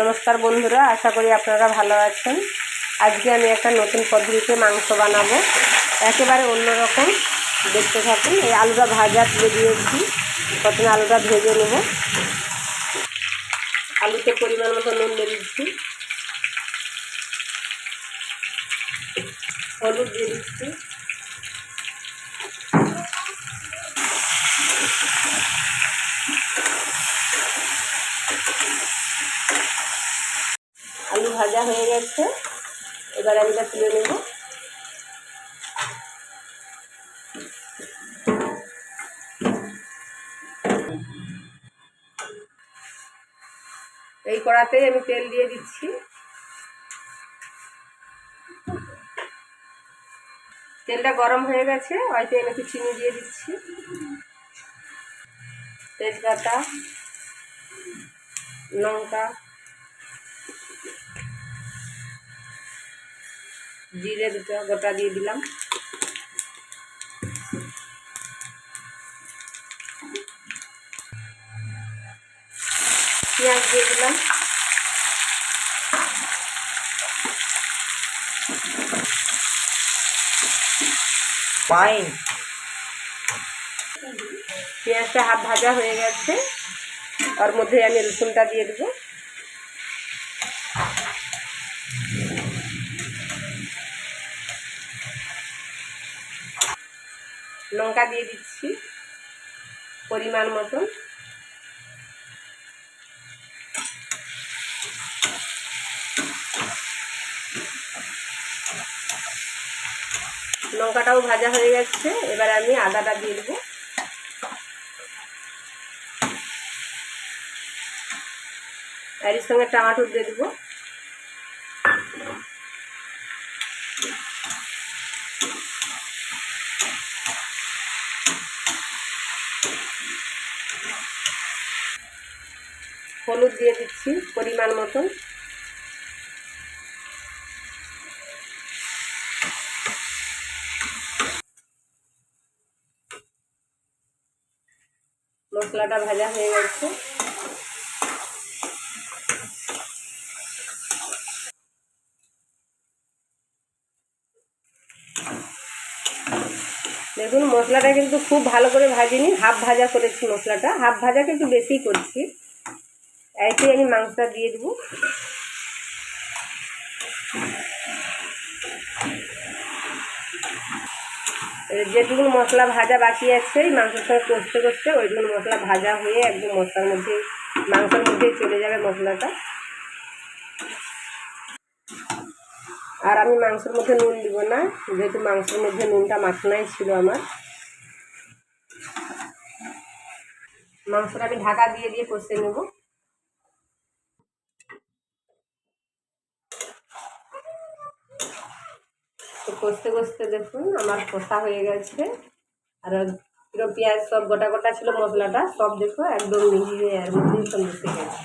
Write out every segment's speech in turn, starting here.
নমস্কার বন্ধুরা, আশা করি আপনারা ভালো আছেন। আজকে আমি একটা নতুন পদ্ধতিতে মাংস বানাবো। একেবারে অন্যরকম দেখতে থাকুন। এই আলুটা ভাজা তুলে দিয়েছি। প্রথমে আলুটা ভেজে নেব। আলুতে পরিমাণ মতো নুন দিয়ে দিচ্ছি। হলুদ দিয়ে দিচ্ছি। ভাজা হয়ে গেছে। এবার আমি এটা তুলে নেব। এই কড়াতেই আমি তেল দিয়ে দিচ্ছি। তেলটা গরম হয়ে গেছে, হয়তো আমি একটু চিনি দিয়ে দিচ্ছি। তেজপাতা, লঙ্কা জিরে দুটো গোটা দিয়ে দিলাম। পেঁয়াজ দিয়ে দিলাম। ফাইন পেঁয়াজটা হাফ ভাজা হয়ে গেছে। ওর মধ্যে আমি রসুনটা দিয়ে দেবো। লঙ্কা দিয়ে দিচ্ছি পরিমাণ মতন। লঙ্কাটাও ভাজা হয়ে যাচ্ছে এবার আমি আদাটা দিয়ে দেবো। এর সঙ্গে টমাটো দিয়ে দেবো। হলুদ দিয়ে দিচ্ছি পরিমাণ মতন মশলাটা ভাজা হয়ে গেছে দেখুন মশলাটা কিন্তু খুব ভালো করে ভাজিনি, হাফ ভাজা করেছি মশলাটা, হাফ ভাজা কিন্তু বেশি করছি। এতে আমি মাংসটা দিয়ে দেবো। যেটুকু মশলা ভাজা বাকি আছে মাংসের সঙ্গে কষতে কষতে ওইটুকু মশলা ভাজা হয়ে একদম মশলার মধ্যে, মাংসের মধ্যেই চলে যাবে মশলাটা। আর আমি মাংসের মধ্যে নুন দিব না, যেহেতু মাংসের মধ্যে নুনটা মাখনাই ছিল আমার। মাংসটা আমি ঢাকা দিয়ে দিয়ে কষে নেব। কষতে কষতে দেখুন আমার কষা হয়ে গেছে। আর পুরো পেঁয়াজ সব গোটা গোটা ছিল মশলাটা, সব দেখো একদম মিলিয়ে আর মধ্যেই সব মিশে গেছে।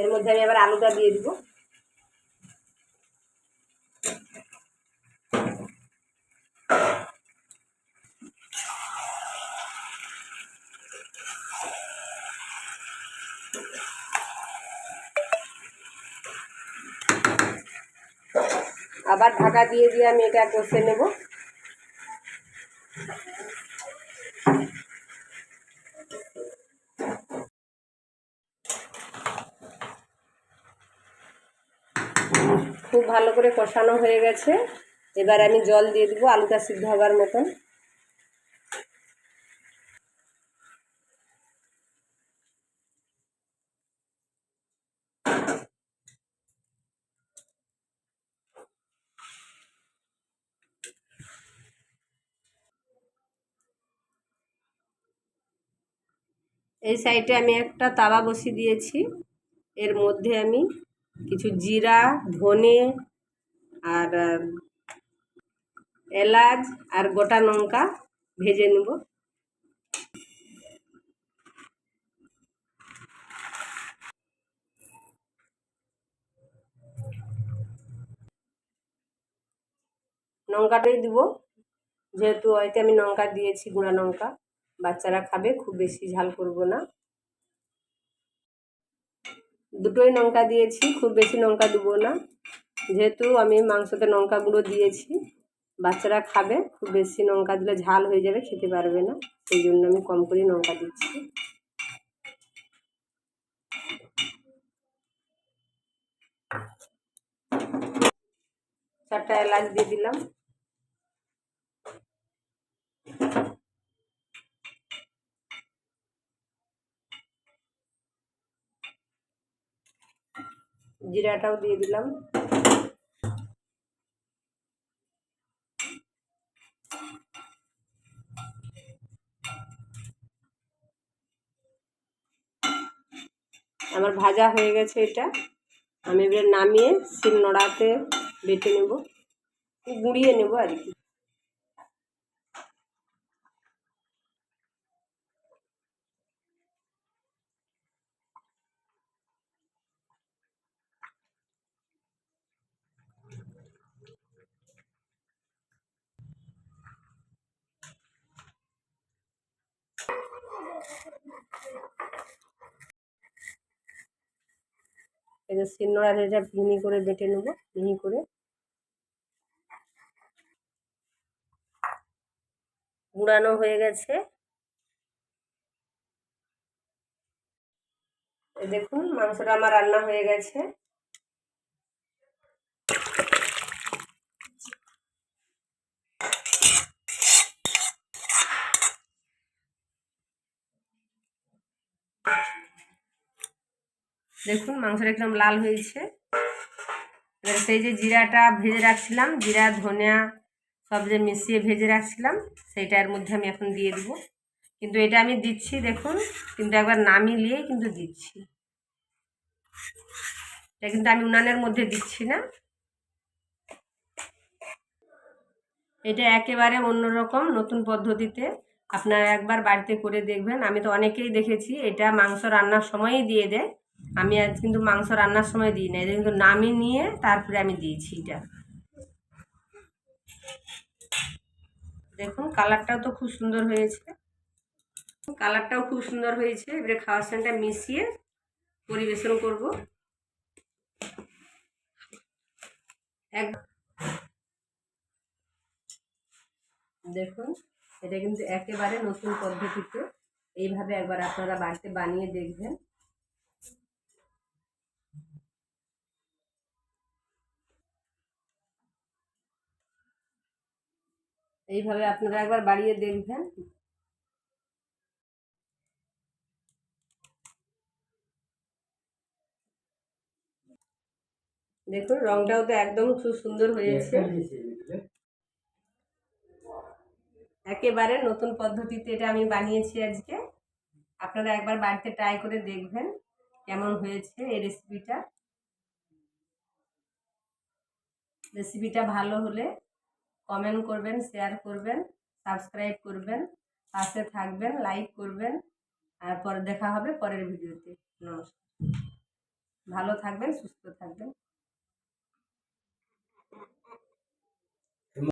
এর মধ্যে আমি আবার আলুটা দিয়ে দিব। আবার ঢাকা দিয়ে দিয়ে আমি এটা কষে নেব। খুব ভালো করে কষানো হয়ে গেছে। এবার আমি জল দিয়ে দেবো আলুটা সিদ্ধ হবার মতন। এই সাইডে আমি একটা তাওয়া বসিয়ে দিয়েছি। এর মধ্যে আমি কিছু জিরা, ধনে আর এলাচ আর গোটা লঙ্কা ভেজে নেব। লঙ্কাটাই দিব। যেহেতু হয়তো আমি লঙ্কা দিয়েছি, গুঁড়া লঙ্কা। বাচ্চারা খাবে, খুব বেশি ঝাল করব না। দুটোই লঙ্কা দিয়েছি, খুব বেশি লঙ্কা দেবো না। যেহেতু আমি মাংসতে লঙ্কা গুঁড়ো দিয়েছি, বাচ্চারা খাবে, খুব বেশি লঙ্কা দিলে ঝাল হয়ে যাবে, খেতে পারবে না। সেই জন্য আমি কম করে লঙ্কা দিচ্ছি। চারটা এলাচ দিয়ে দিলাম। জিরাটাও দিয়ে দিলাম। আমার ভাজা হয়ে গেছে এটা। আমি এবারে নামিয়ে শিল নোড়াতে বেটে নেব। গুঁড়িয়ে নেব আর কি। এই যে শিলনোড়াতে এটা মিহি করে বেটে নেব মিহি করে। গুঁড়ানো হয়ে গেছে। দেখুন, মাংসটা আমার রান্না হয়ে গেছে। দেখুন, মাংসটা একদম লাল হয়েছে। এবার সেই যে জিরাটা ভেজে রাখছিলাম, জিরা, ধনিয়া, সব যে মিশিয়ে ভেজে রাখছিলাম, সেইটার মধ্যে আমি এখন দিয়ে দেবো। কিন্তু এটা আমি দিচ্ছি, দেখুন, কিন্তু একবার নামিয়ে নিয়েই কিন্তু দিচ্ছি। এটা কিন্তু আমি উনানের মধ্যে দিচ্ছি না। এটা একেবারে অন্যরকম, নতুন পদ্ধতিতে। আপনারা একবার বাড়িতে করে দেখবেন। আমি তো অনেকেই দেখেছি, এটা মাংস রান্নার সময়ই দিয়ে দেয়। আমি আজ কিন্তু মাংস রান্নার সময় দিই না এটা কিন্তু নামিয়ে নিয়ে তারপরে আমি দিয়েছি এটা। দেখুন, কালারটাও তো খুব সুন্দর হয়েছে। কালারটাও খুব সুন্দর হয়েছে। এবারে খাওয়ার সঙ্গে মিশিয়ে পরিবেশন করব। এক দেখুন এটা কিন্তু একেবারে নতুন পদ্ধতিতে এইভাবে একবার আপনারা বাড়িতে বানিয়ে দেখবেন। এইভাবে আপনারা একবার বাড়িয়ে দেখবেন। দেখুন রংটাও তো একদম খুব সুন্দর হয়েছে। একেবারে নতুন পদ্ধতিতে এটা আমি বানিয়েছি আজকে। আপনারা একবার বাড়িতে ট্রাই করে দেখবেন কেমন হয়েছে এই রেসিপিটা রেসিপিটা ভালো হলে কমেন্ট করবেন শেয়ার করবেন সাবস্ক্রাইব করবেন, পাশে থাকবেন লাইক করবেন। আর পরে দেখা হবে পরের ভিডিওতে নমস্কার। ভালো থাকবেন, সুস্থ থাকবেন।